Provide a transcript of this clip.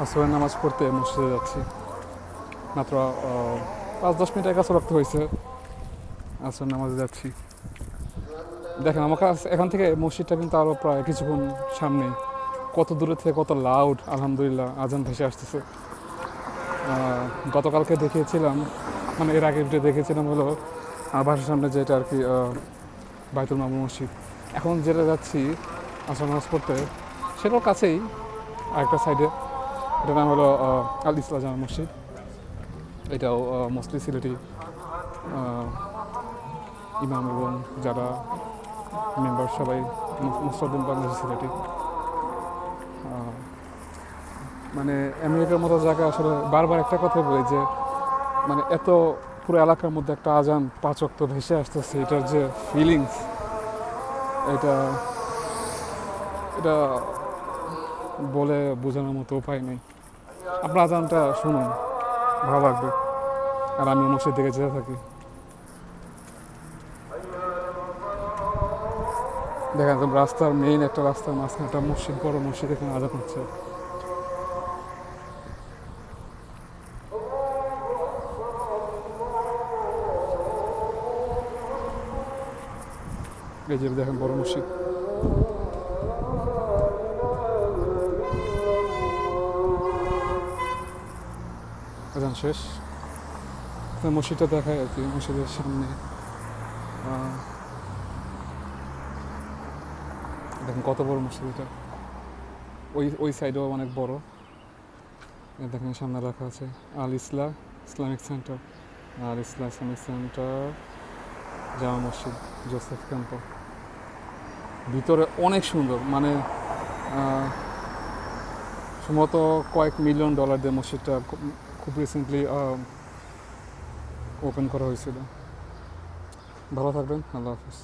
আসরের নামাজ পড়তে মসজিদে যাচ্ছি। মাত্র পাঁচ, দশ মিনিট কাছে রাখতে হয়েছে। আসরের নামাজে যাচ্ছি। দেখেন, আমার কাছে এখান থেকে মসজিদটা কিন্তু আরও প্রায় কিছুক্ষণ সামনে। কত দূরে থেকে কত লাউড আলহামদুলিল্লাহ, আজান ভেসে আসতেছে। গতকালকে দেখিয়েছিলাম মানে এর আগে দেখেছিলাম হলো বাসার সামনে যেটা আর কি বাইতুল মামু মসজিদ। এখন যেটা যাচ্ছি আসর নামাজ পড়তে সেটাও কাছেই আরেকটা সাইডে এটার নাম হলো আল ইসলা জামা মসজিদ। এটাও মোস্টলি সিলেটি ইমাম এবং যারা মেম্বার সবাই মুসলিম বাংলাদেশ সিলেটি। মানে আমেরিকার মতো জায়গা আসলে বারবার একটা কথা বলি যে মানে এত পুরো এলাকার মধ্যে একটা আজান পাচক তো ভেসে আসতেছে, এটার যে ফিলিংস এটা এটা বলে বোঝানোর মতো উপায় নেই। আপনার আজানটা শুনুন। ভালো লাগবে। আর আমি মসজিদ দিকে যেতে থাকি। দেখেন রাস্তার মেইন একটা রাস্তার মাঝখানে একটা মসজিদ, বড় মসজিদ এখানে আজান হচ্ছে। যে দেখেন, বড় মসজিদ। আজান শেষ। মসজিদটা দেখায় আর কি, মসজিদের সামনে। দেখেন কত বড় মসজিদ এটা। ওই ওই সাইডেও অনেক বড়। দেখেন সামনে রাখা আছে, আল ইসলা, ইসলামিক সেন্টার। আর Islam Islamic centre, Jama Masjid, Joseph camp ভিতরে অনেক সুন্দর মানে সম্ভবত কয়েক মিলিয়ন ডলার দিয়ে মসজিদটা খুব রিসেন্টলি ওপেন করা হয়েছিল। ভালো থাকবেন আল্লাহ হাফিজ।